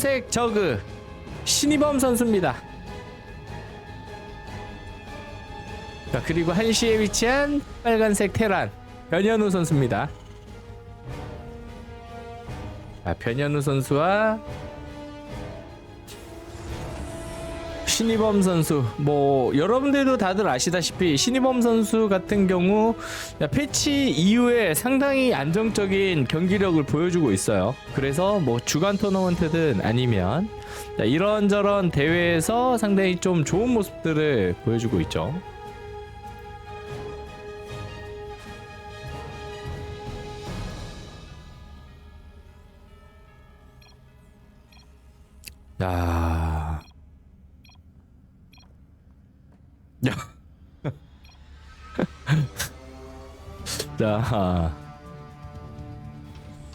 빨간색 저그 신이범 선수입니다. 자, 그리고 한시에 위치한 빨간색 테란 변현우 선수입니다. 자, 변현우 선수와 신이범 선수 뭐 여러분들도 다들 아시다시피 신이범 선수 같은 경우 패치 이후에 상당히 안정적인 경기력을 보여주고 있어요. 그래서 뭐 주간 토너먼트든 아니면 이런저런 대회에서 상당히 좀 좋은 모습들을 보여주고 있죠. 야. 자.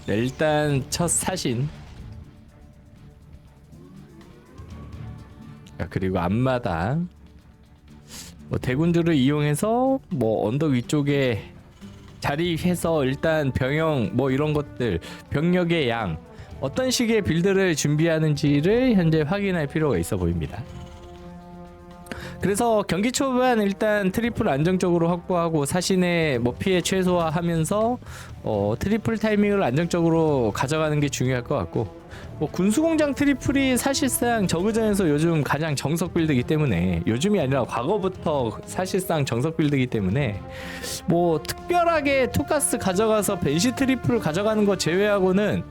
네, 일단 첫 사신. 자, 그리고 앞마당. 뭐 대군주를 이용해서 뭐 언덕 위쪽에 자리해서 일단 병영 뭐 이런 것들 병력의 양 어떤 식의 빌드를 준비하는지를 현재 확인할 필요가 있어 보입니다. 그래서 경기 초반 일단 트리플 안정적으로 확보하고 사신의 뭐 피해 최소화하면서 어, 트리플 타이밍을 안정적으로 가져가는 게 중요할 것 같고 뭐 군수공장 트리플이 사실상 저그전에서 요즘 가장 정석 빌드이기 때문에 요즘이 아니라 과거부터 사실상 정석 빌드이기 때문에 뭐 특별하게 투가스 가져가서 벤시 트리플을 가져가는 거 제외하고는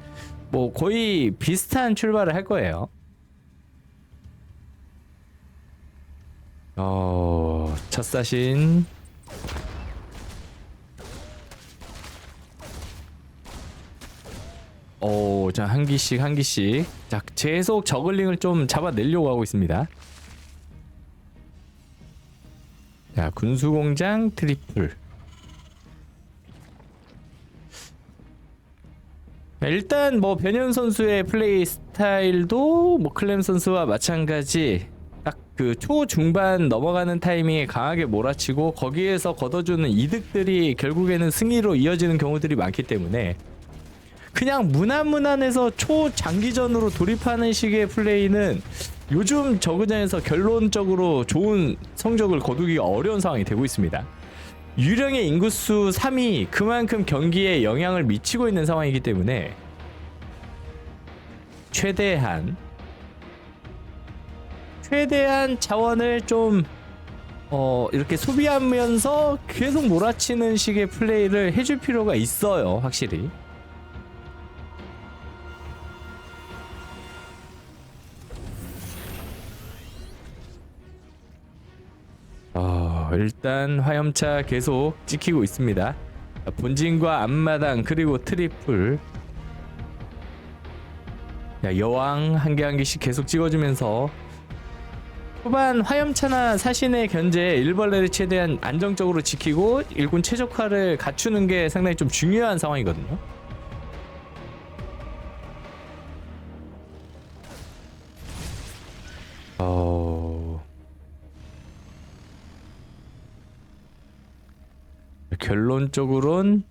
뭐 거의 비슷한 출발을 할 거예요. 어, 첫 사신. 오, 자, 한 기씩, 한 기씩. 자, 계속 저글링을 좀 잡아내려고 하고 있습니다. 자, 군수공장 트리플. 일단 뭐 변현 선수의 플레이 스타일도 뭐 클램 선수와 마찬가지 딱 그 초중반 넘어가는 타이밍에 강하게 몰아치고 거기에서 걷어주는 이득들이 결국에는 승리로 이어지는 경우들이 많기 때문에 그냥 무난무난해서 초장기전으로 돌입하는 식의 플레이는 요즘 저그전에서 결론적으로 좋은 성적을 거두기가 어려운 상황이 되고 있습니다. 유령의 인구수 3이 그만큼 경기에 영향을 미치고 있는 상황이기 때문에 최대한 최대한 자원을 좀 어, 이렇게 소비하면서 계속 몰아치는 식의 플레이를 해줄 필요가 있어요, 확실히. 어, 일단 화염차 계속 찍히고 있습니다. 본진과 앞마당 그리고 트리플 야, 여왕 한 개 한 개씩 계속 찍어주면서 초반 화염차나 사신의 견제 일벌레를 최대한 안정적으로 지키고 일군 최적화를 갖추는 게 상당히 좀 중요한 상황이거든요. 어... 결론적으론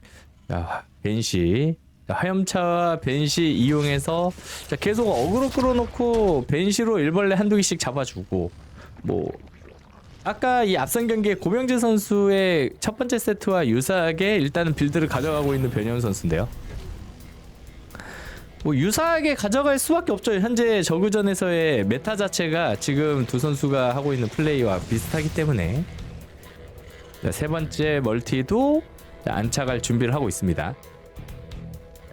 야, 벤시 자, 화염차와 벤시 이용해서 자, 계속 어그로 끌어놓고 벤시로 일벌레 한두 개씩 잡아주고 뭐 아까 이 앞선 경기에 고명재 선수의 첫 번째 세트와 유사하게 일단은 빌드를 가져가고 있는 변현 선수인데요. 뭐 유사하게 가져갈 수밖에 없죠. 현재 저그전에서의 메타 자체가 지금 두 선수가 하고 있는 플레이와 비슷하기 때문에 자, 세 번째 멀티도 안착할 준비를 하고 있습니다.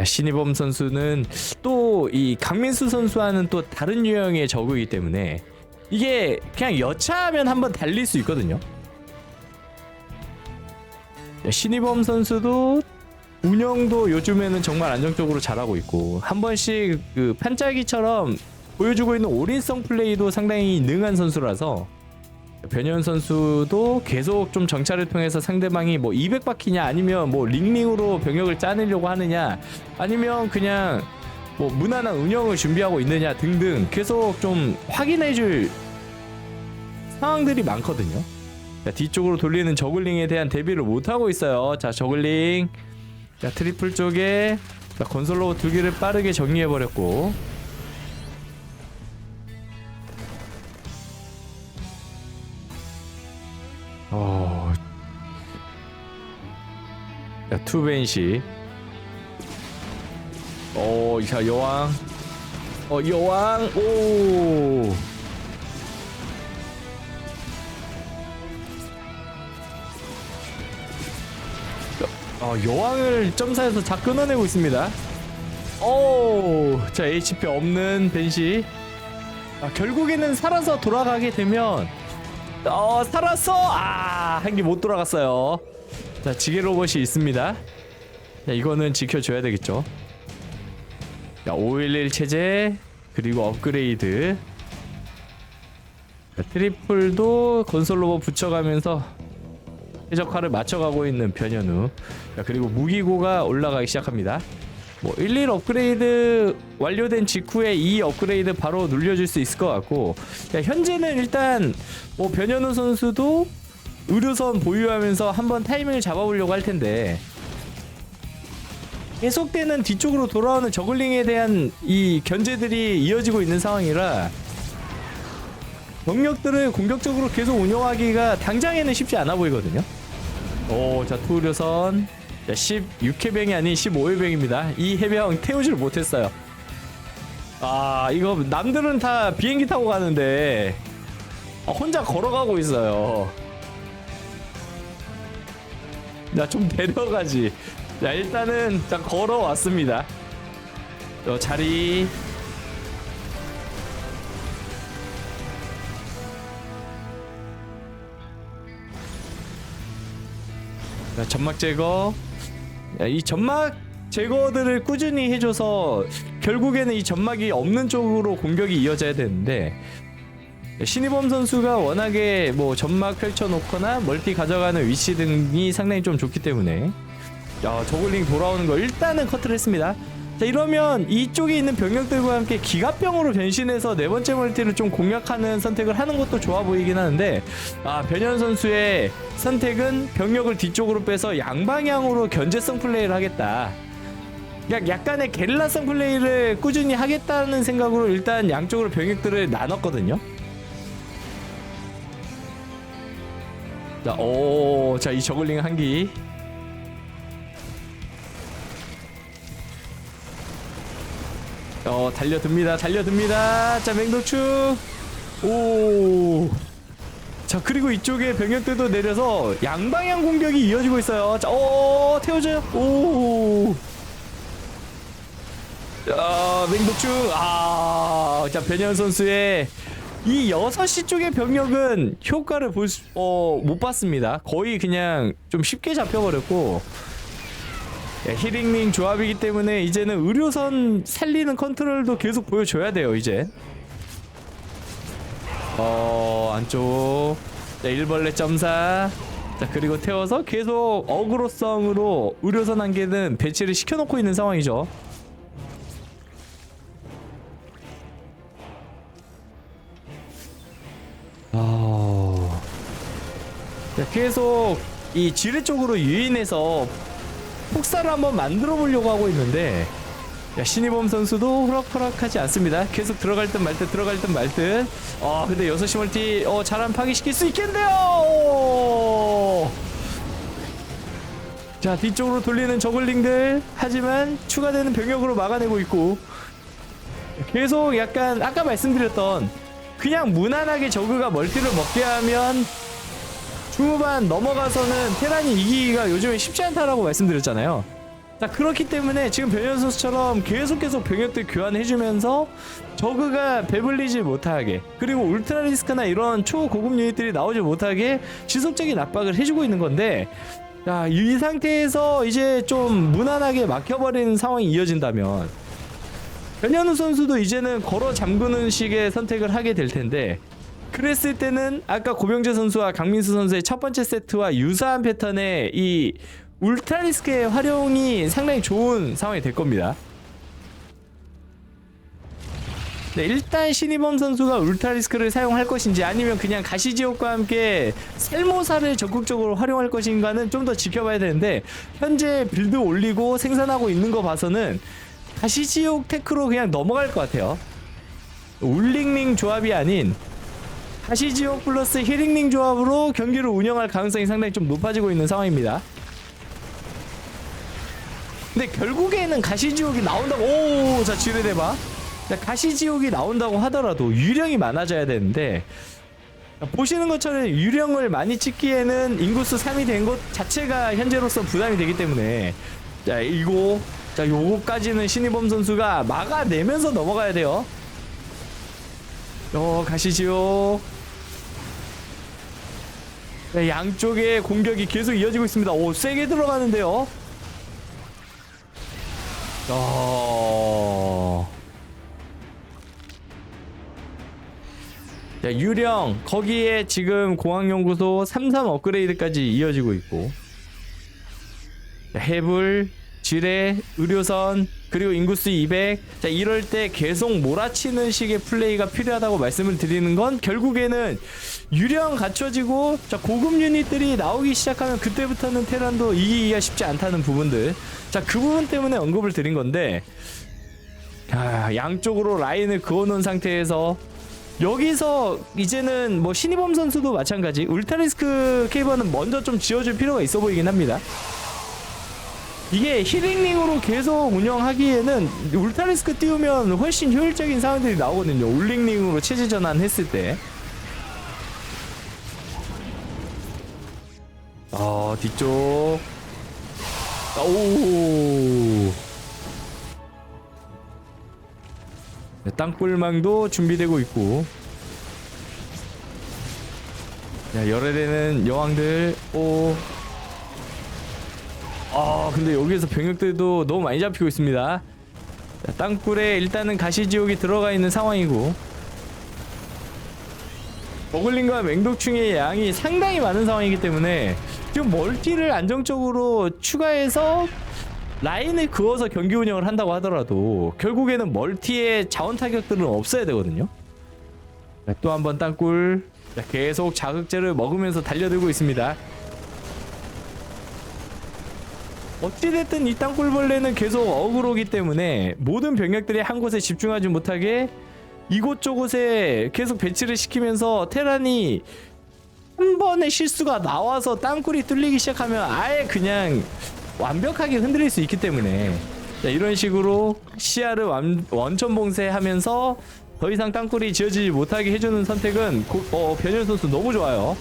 신이범 선수는 또 이 강민수 선수와는 또 다른 유형의 저그이기 때문에 이게 그냥 여차하면 한번 달릴 수 있거든요. 신이범 선수도 운영도 요즘에는 정말 안정적으로 잘하고 있고 한 번씩 그 판짜기처럼 보여주고 있는 올인성 플레이도 상당히 능한 선수라서 변현 선수도 계속 좀 정찰을 통해서 상대방이 뭐 200바퀴냐 아니면 뭐 링링으로 병역을 짜내려고 하느냐 아니면 그냥 뭐 무난한 운영을 준비하고 있느냐 등등 계속 좀 확인해 줄 상황들이 많거든요. 자, 뒤쪽으로 돌리는 저글링에 대한 대비를 못 하고 있어요. 자 저글링 자 트리플 쪽에 자, 건설 로봇 두 개를 빠르게 정리해 버렸고 어. 야, 투벤시. 어, 자, 여왕. 어, 여왕. 오. 어, 여왕을 점사해서 다 끊어내고 있습니다. 오, 자 HP 없는 벤시. 아, 결국에는 살아서 돌아가게 되면 어 살았어! 아한 개 못 돌아갔어요. 자 지게 로봇이 있습니다. 자 이거는 지켜줘야 되겠죠. 자511 체제 그리고 업그레이드. 자, 트리플도 건설 로봇 붙여가면서 최적화를 맞춰가고 있는 변현우. 자 그리고 무기고가 올라가기 시작합니다 뭐 11 업그레이드 완료된 직후에 이 업그레이드 바로 눌려줄 수 있을 것 같고 야, 현재는 일단 뭐 변현우 선수도 의료선 보유하면서 한번 타이밍을 잡아보려고 할 텐데 계속되는 뒤쪽으로 돌아오는 저글링에 대한 이 견제들이 이어지고 있는 상황이라 병력들을 공격적으로 계속 운영하기가 당장에는 쉽지 않아 보이거든요. 오, 자 투의료선 자, 16해병이 아닌 15해병입니다. 이 해병 태우지를 못했어요. 아, 이거 남들은 다 비행기 타고 가는데 아, 혼자 걸어가고 있어요. 나 좀 데려가지. 자, 일단은 자 걸어왔습니다. 저 자리 자, 점막 제거. 야, 이 점막 제거들을 꾸준히 해줘서 결국에는 이 점막이 없는 쪽으로 공격이 이어져야 되는데 신이범 선수가 워낙에 뭐 점막 펼쳐놓거나 멀티 가져가는 위치 등이 상당히 좀 좋기 때문에 야 저글링 돌아오는 거 일단은 커트를 했습니다. 자 이러면 이쪽에 있는 병력들과 함께 기갑병으로 변신해서 네 번째 멀티를 좀 공략하는 선택을 하는 것도 좋아 보이긴 하는데 아 변현 선수의 선택은 병력을 뒤쪽으로 빼서 양방향으로 견제성 플레이를 하겠다. 약 약간의 게릴라성 플레이를 꾸준히 하겠다는 생각으로 일단 양쪽으로 병력들을 나눴거든요. 자, 오, 자, 이 저글링 한 기. 어, 달려듭니다. 달려듭니다. 자, 맹도축. 오. 자, 그리고 이쪽에 병력들도 내려서 양방향 공격이 이어지고 있어요. 자, 오, 태워줘요. 오. 자, 맹독충. 아, 자, 변현 선수의 이 6시 쪽의 병력은 효과를 볼 수, 어, 못 봤습니다. 거의 그냥 좀 쉽게 잡혀버렸고, 예, 히링링 조합이기 때문에 이제는 의료선 살리는 컨트롤도 계속 보여줘야 돼요, 이제. 어, 안쪽. 자, 일벌레 점사. 자, 그리고 태워서 계속 어그로성으로 의료선 한 개는 배치를 시켜놓고 있는 상황이죠. 아. 자, 계속 이 지뢰 쪽으로 유인해서 폭사를 한번 만들어 보려고 하고 있는데 야, 신이범 선수도 호락호락하지 않습니다. 계속 들어갈 듯 말 듯 들어갈 듯 말 듯. 아, 근데 6시 멀티 어, 잘한 파기시킬 수 있겠는데요. 자, 뒤쪽으로 돌리는 저글링들 하지만 추가되는 병력으로 막아내고 있고 계속 약간 아까 말씀드렸던 그냥 무난하게 저그가 멀티를 먹게 하면 중후반 넘어가서는 테란이 이기기가 요즘에 쉽지 않다라고 말씀드렸잖아요. 자 그렇기 때문에 지금 변현 선수처럼 계속 계속 병력들 교환해주면서 저그가 배불리지 못하게 그리고 울트라 리스크나 이런 초고급 유닛들이 나오지 못하게 지속적인 압박을 해주고 있는 건데 자, 이 상태에서 이제 좀 무난하게 막혀버리는 상황이 이어진다면 변현우 선수도 이제는 걸어 잠그는 식의 선택을 하게 될 텐데 그랬을 때는 아까 고병재 선수와 강민수 선수의 첫 번째 세트와 유사한 패턴의 이 울트라리스크의 활용이 상당히 좋은 상황이 될 겁니다. 네, 일단 신이범 선수가 울트라리스크를 사용할 것인지 아니면 그냥 가시지옥과 함께 셀모사를 적극적으로 활용할 것인가는 좀 더 지켜봐야 되는데 현재 빌드 올리고 생산하고 있는 거 봐서는 가시지옥 테크로 그냥 넘어갈 것 같아요. 울링링 조합이 아닌 가시지옥 플러스 히링링 조합으로 경기를 운영할 가능성이 상당히 좀 높아지고 있는 상황입니다. 근데 결국에는 가시지옥이 나온다고 오, 자 지뢰대봐. 자, 가시지옥이 나온다고 하더라도 유령이 많아져야 되는데 자, 보시는 것처럼 유령을 많이 찍기에는 인구수 3이 된 것 자체가 현재로서 부담이 되기 때문에 자 이거 자 요거까지는 신이범 선수가 막아내면서 넘어가야 돼요. 어 가시지요. 네, 양쪽의 공격이 계속 이어지고 있습니다. 오 세게 들어가는데요. 어. 자, 유령 거기에 지금 공항연구소 33 업그레이드까지 이어지고 있고 자, 해불, 지뢰, 의료선 그리고 인구수 200. 자 이럴 때 계속 몰아치는 식의 플레이가 필요하다고 말씀을 드리는 건 결국에는 유령 갖춰지고 자 고급 유닛들이 나오기 시작하면 그때부터는 테란도 이기기가 쉽지 않다는 부분들. 자 그 부분 때문에 언급을 드린 건데 아, 양쪽으로 라인을 그어놓은 상태에서 여기서 이제는 뭐 신이범 선수도 마찬가지 울타리스크 케이버는 먼저 좀 지어줄 필요가 있어 보이긴 합니다. 이게 히링링으로 계속 운영하기에는 울타리스크 띄우면 훨씬 효율적인 상황들이 나오거든요. 울링링으로 체제 전환했을 때. 어 뒤쪽. 아, 오. 네, 땅굴망도 준비되고 있고. 자, 열애되는 여왕들. 오. 아 근데 여기에서 병력들도 너무 많이 잡히고 있습니다. 자, 땅굴에 일단은 가시지옥이 들어가 있는 상황이고. 버글링과 맹독충의 양이 상당히 많은 상황이기 때문에 지금 멀티를 안정적으로 추가해서 라인을 그어서 경기 운영을 한다고 하더라도 결국에는 멀티의 자원 타격들은 없어야 되거든요. 또 한 번 땅굴. 자, 계속 자극제를 먹으면서 달려들고 있습니다 어찌됐든 이 땅굴벌레는 계속 어그로기 때문에 모든 병력들이 한 곳에 집중하지 못하게 이곳저곳에 계속 배치를 시키면서 테란이 한 번의 실수가 나와서 땅굴이 뚫리기 시작하면 아예 그냥 완벽하게 흔들릴 수 있기 때문에 자, 이런 식으로 시야를 완, 원천 봉쇄하면서 더 이상 땅굴이 지어지지 못하게 해주는 선택은 고, 어, 변현 선수 너무 좋아요.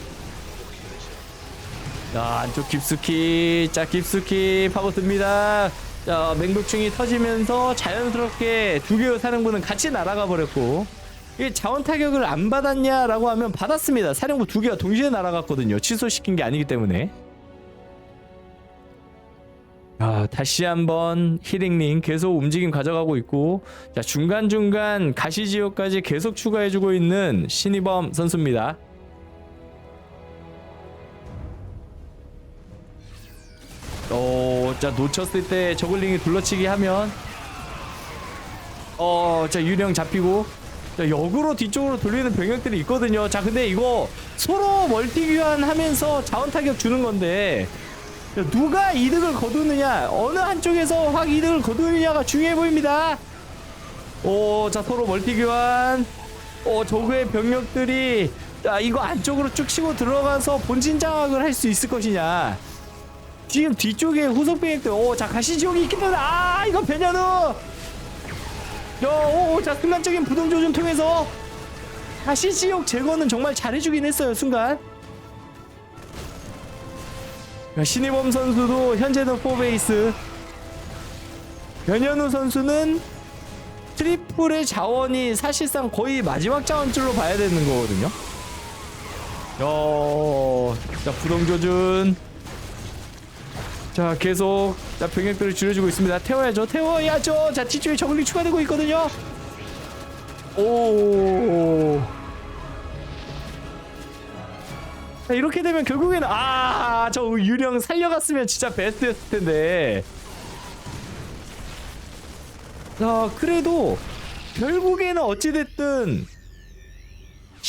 자 안쪽 깊숙이 자 깊숙이 파고듭니다. 자 맹독충이 터지면서 자연스럽게 두 개의 사령부는 같이 날아가 버렸고 이게 자원 타격을 안 받았냐라고 하면 받았습니다. 사령부 두 개가 동시에 날아갔거든요. 취소시킨 게 아니기 때문에. 아, 다시 한번 히링링 계속 움직임 가져가고 있고 자 중간중간 가시지역까지 계속 추가해주고 있는 신이범 선수입니다 어, 자 놓쳤을 때 저글링이 둘러치기 하면 어, 자 유령 잡히고 자 역으로 뒤쪽으로 돌리는 병력들이 있거든요. 자 근데 이거 서로 멀티 교환하면서 자원 타격 주는 건데 자, 누가 이득을 거두느냐 어느 한쪽에서 확 이득을 거두느냐가 중요해 보입니다. 오, 자 서로 멀티 교환. 어, 저그의 병력들이 자 이거 안쪽으로 쭉 치고 들어가서 본진 장악을 할 수 있을 것이냐. 지금 뒤쪽에 후속 병력들 오 자 가시 지옥이 있기 때문에 아 이거 배냐누 야오자 순간적인 부동 조준 통해서 가시 지옥 제거는 정말 잘해주긴 했어요 순간. 야, 신이범 선수도 현재는 4베이스. 변현우 선수는 트리플의 자원이 사실상 거의 마지막 자원줄로 봐야 되는 거거든요. 야 자 부동 조준 자 계속 자 병력들을 줄여주고 있습니다. 태워야죠 태워야죠. 자 뒤쪽에 저글링 추가되고 있거든요. 오. 자, 이렇게 되면 결국에는 아 저 유령 살려갔으면 진짜 베스트였을 텐데. 자 그래도 결국에는 어찌됐든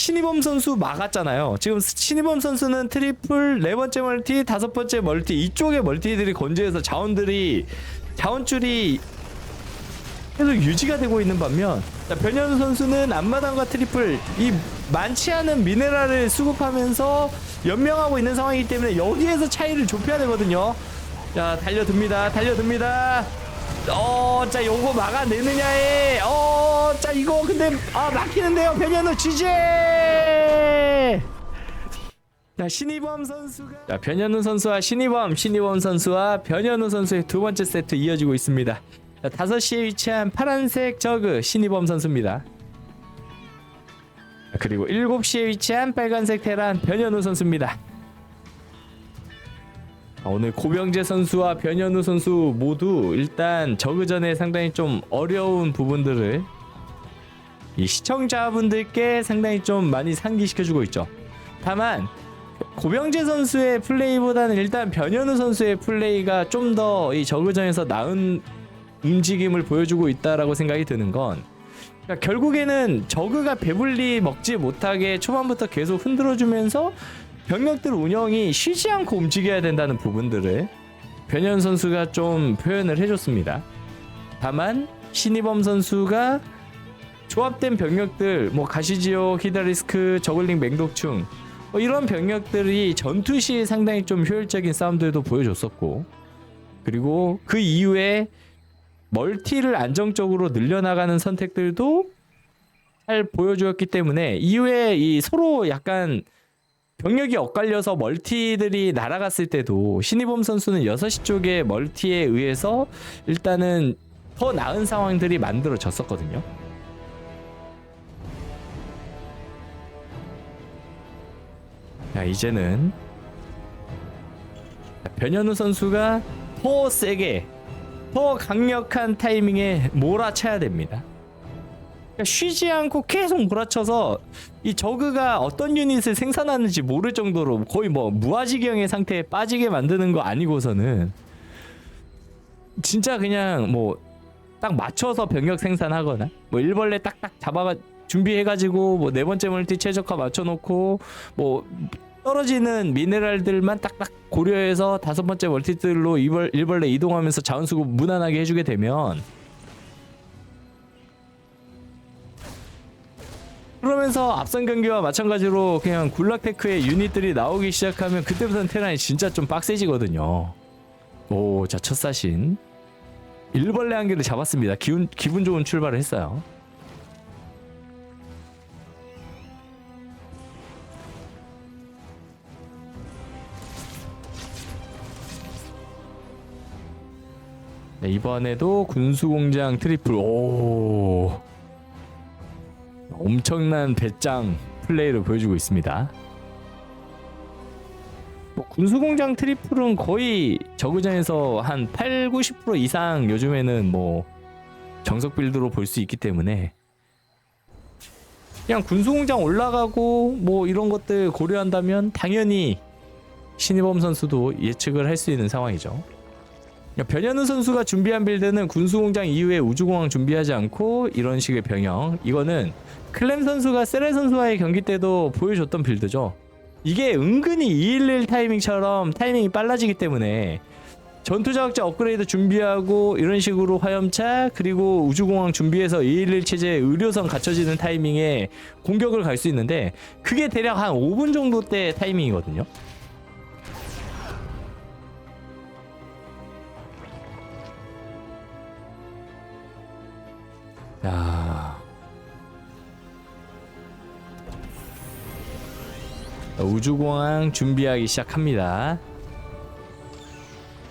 신이범 선수 막았잖아요. 지금 신이범 선수는 트리플 네 번째 멀티, 다섯 번째 멀티 이쪽에 멀티들이 건재해서 자원들이 자원줄이 계속 유지가 되고 있는 반면 자, 변현우 선수는 앞마당과 트리플 이 많지 않은 미네랄을 수급하면서 연명하고 있는 상황이기 때문에 여기에서 차이를 좁혀야 되거든요. 자 달려듭니다. 달려듭니다. 어, 자 요거 막아내느냐에 어, 자 이거 근데 아 막히는데요. 변현우 지제. 자 신이범 선수가 자 변현우 선수와 신이범 신이범 선수와 변현우 선수의 두 번째 세트 이어지고 있습니다. 자 5시에 위치한 파란색 저그 신이범 선수입니다. 자, 그리고 7시에 위치한 빨간색 테란 변현우 선수입니다. 아, 오늘 고병재 선수와 변현우 선수 모두 일단 저그전에 상당히 좀 어려운 부분들을 이 시청자분들께 상당히 좀 많이 상기시켜주고 있죠. 다만 고병재 선수의 플레이보다는 일단 변현우 선수의 플레이가 좀 더 이 저그전에서 나은 움직임을 보여주고 있다라고 생각이 드는 건 그러니까 결국에는 저그가 배불리 먹지 못하게 초반부터 계속 흔들어주면서 병력들 운영이 쉬지 않고 움직여야 된다는 부분들을 변현 선수가 좀 표현을 해줬습니다. 다만 신이범 선수가 조합된 병력들 뭐 가시지오, 히다리스크, 저글링, 맹독충 뭐 이런 병력들이 전투 시 상당히 좀 효율적인 싸움들도 보여줬었고 그리고 그 이후에 멀티를 안정적으로 늘려나가는 선택들도 잘 보여주었기 때문에 이후에 이 서로 약간 병력이 엇갈려서 멀티들이 날아갔을 때도 신이범 선수는 6시 쪽에 멀티에 의해서 일단은 더 나은 상황들이 만들어졌었거든요. 자, 이제는 변현우 선수가 더 세게 더 강력한 타이밍에 몰아쳐야 됩니다. 그러니까 쉬지 않고 계속 몰아쳐서 이 저그가 어떤 유닛을 생산하는지 모를 정도로 거의 뭐 무아지경의 상태에 빠지게 만드는 거 아니고서는 진짜 그냥 뭐 딱 맞춰서 병력 생산하거나 뭐 일벌레 딱딱 잡아가 준비해가지고 뭐 네 번째 멀티 최적화 맞춰놓고 뭐 떨어지는 미네랄들만 딱딱 고려해서 다섯 번째 멀티들로 일벌, 일벌레 이동하면서 자원 수급 무난하게 해주게 되면 그러면서 앞선 경기와 마찬가지로 그냥 굴락테크의 유닛들이 나오기 시작하면 그때부터는 테란이 진짜 좀 빡세지거든요. 오, 자 첫 사신 일벌레 한 개를 잡았습니다. 기분 기분 좋은 출발을 했어요. 네, 이번에도 군수공장 트리플 오 엄청난 배짱 플레이를 보여주고 있습니다. 뭐 군수공장 트리플은 거의 저그전에서 한 8, 90% 이상 요즘에는 뭐 정석 빌드로 볼 수 있기 때문에 그냥 군수공장 올라가고 뭐 이런 것들 고려한다면 당연히 신이범 선수도 예측을 할 수 있는 상황이죠. 변현우 선수가 준비한 빌드는 군수공장 이후에 우주공항 준비하지 않고 이런 식의 병영 이거는 클램 선수가 세레 선수와의 경기 때도 보여줬던 빌드죠. 이게 은근히 211 타이밍처럼 타이밍이 빨라지기 때문에 전투 자극자 업그레이드 준비하고 이런 식으로 화염차 그리고 우주공항 준비해서 211 체제 의료선 갖춰지는 타이밍에 공격을 갈 수 있는데 그게 대략 한 5분 정도 때 타이밍이거든요 야. 우주공항 준비하기 시작합니다.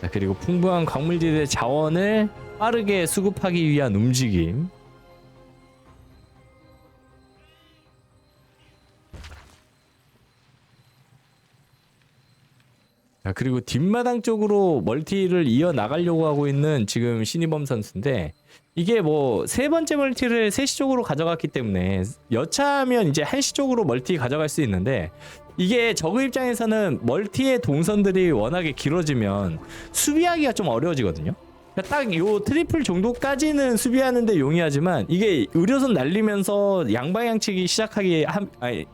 자, 그리고 풍부한 광물지대 자원을 빠르게 수급하기 위한 움직임. 자, 그리고 뒷마당 쪽으로 멀티를 이어 나가려고 하고 있는 지금 신이범 선수인데 이게 뭐 세 번째 멀티를 3시 쪽으로 가져갔기 때문에 여차하면 이제 1시 쪽으로 멀티 가져갈 수 있는데 이게 저그 입장에서는 멀티의 동선들이 워낙에 길어지면 수비하기가 좀 어려워지거든요. 딱요 트리플 정도까지는 수비하는데 용이하지만 이게 의료선 날리면서 양방향 치기 시작하기 한 아니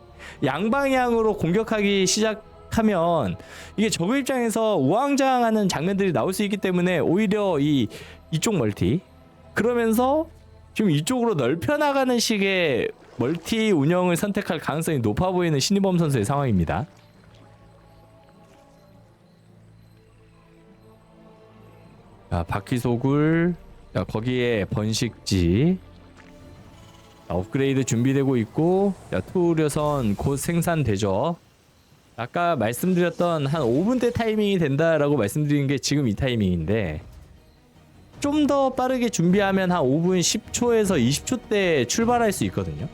양방향으로 공격하기 시작 하면 이게 저그 입장에서 우왕좌왕하는 장면들이 나올 수 있기 때문에 오히려 이 이쪽 멀티 그러면서 지금 이쪽으로 넓혀 나가는 식의 멀티 운영을 선택할 가능성이 높아 보이는 신이범 선수의 상황입니다. 자, 바퀴소굴, 자, 거기에 번식지, 자, 업그레이드 준비되고 있고, 자, 투우려선 곧 생산되죠. 아까 말씀드렸던 한 5분 대 타이밍이 된다라고 말씀드린 게 지금 이 타이밍인데, 좀 더 빠르게 준비하면 한 5분 10초에서 20초 때 출발할 수 있거든요.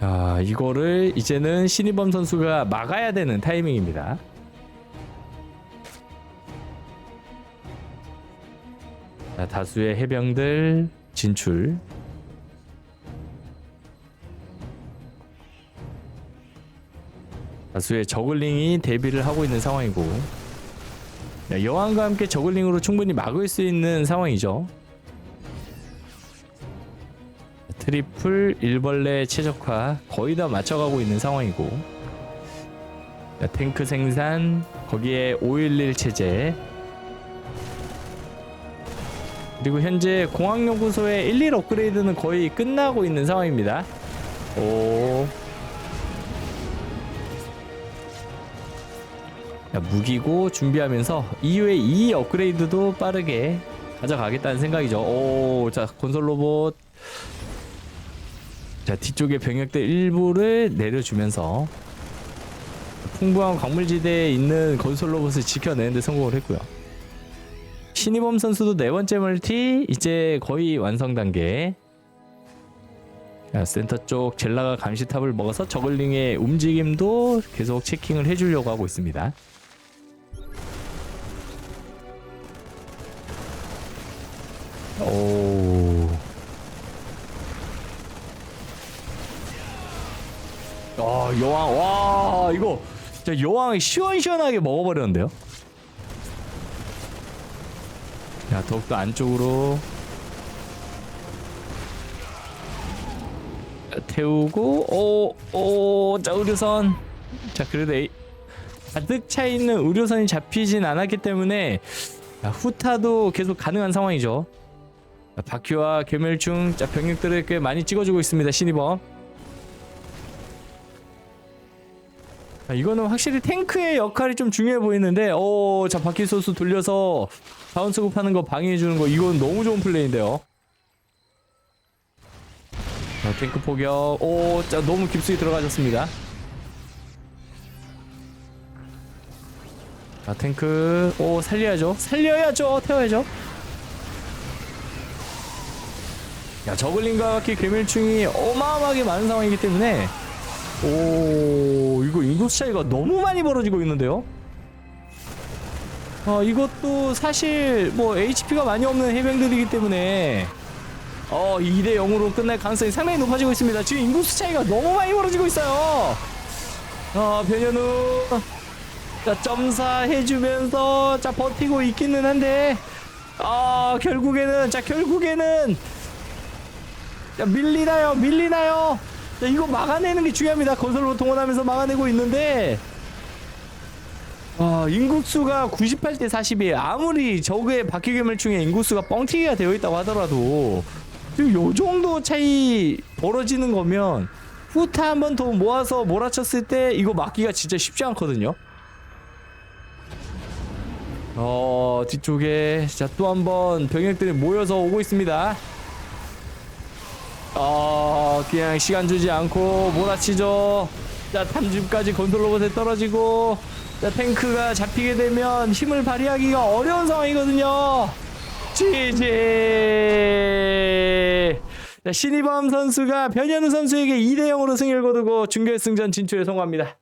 자, 이거를 이제는 신이범 선수가 막아야 되는 타이밍입니다. 자, 다수의 해병들 진출. 다수의 저글링이 대비를 하고 있는 상황이고 야, 여왕과 함께 저글링으로 충분히 막을 수 있는 상황이죠. 트리플 일벌레 최적화 거의 다 맞춰가고 있는 상황이고 자, 탱크 생산 거기에 511 체제 그리고 현재 공항연구소의 1, 1 업그레이드는 거의 끝나고 있는 상황입니다. 오. 무기고 준비하면서 이후에 2 업그레이드도 빠르게 가져가겠다는 생각이죠. 오, 자 건설 로봇 자 뒤쪽에 병력들 일부를 내려주면서 풍부한 광물지대에 있는 건설 로봇을 지켜내는데 성공을 했고요. 신이범 선수도 네 번째 멀티 이제 거의 완성 단계. 자, 센터 쪽 젤라가 감시탑을 먹어서 저글링의 움직임도 계속 체킹을 해주려고 하고 있습니다. 오. 아 여왕 와 이거 진짜 여왕이 시원시원하게 먹어버렸는데요. 자 더욱더 안쪽으로 자, 태우고 오오자 의료선 자 그래도 에이, 가득 차 있는 의료선이 잡히진 않았기 때문에 자, 후타도 계속 가능한 상황이죠. 자, 바퀴와 괴멸충 자 병력들을 꽤 많이 찍어주고 있습니다 신이범. 자, 이거는 확실히 탱크의 역할이 좀 중요해 보이는데 오, 자 바퀴 소스 돌려서 자원 수급하는 거 방해해 주는 거 이건 너무 좋은 플레이인데요. 자, 탱크 포격. 오, 자 너무 깊숙이 들어가셨습니다. 자, 탱크. 오, 살려야죠. 살려야죠. 태워야죠. 야, 저글링과 바퀴 괴멸충이 어마어마하게 많은 상황이기 때문에 오 이거 인구수 차이가 너무 많이 벌어지고 있는데요? 어 이것도 사실 뭐 HP가 많이 없는 해병들이기 때문에 어 2대 0으로 끝날 가능성이 상당히 높아지고 있습니다. 지금 인구수 차이가 너무 많이 벌어지고 있어요. 어 변현우 자 점사 해주면서 자 버티고 있기는 한데 아 결국에는 자 결국에는 자 밀리나요 밀리나요 자, 이거 막아내는 게 중요합니다. 건설로 동원하면서 막아내고 있는데 아, 인구수가 98대 40이에요. 아무리 적의 바퀴괴물충의 인구수가 뻥튀기가 되어 있다고 하더라도 지금 요 정도 차이 벌어지는 거면 후타 한 번 더 모아서 몰아쳤을 때 이거 막기가 진짜 쉽지 않거든요. 어 뒤쪽에 자 또 한 번 병력들이 모여서 오고 있습니다. 어 그냥 시간 주지 않고 몰아치죠. 자 탐집까지 건설 로봇에 떨어지고 자 탱크가 잡히게 되면 힘을 발휘하기가 어려운 상황이거든요. 지지! 자 신이범 선수가 변현우 선수에게 2대 0으로 승리를 거두고 준결승전 진출에 성공합니다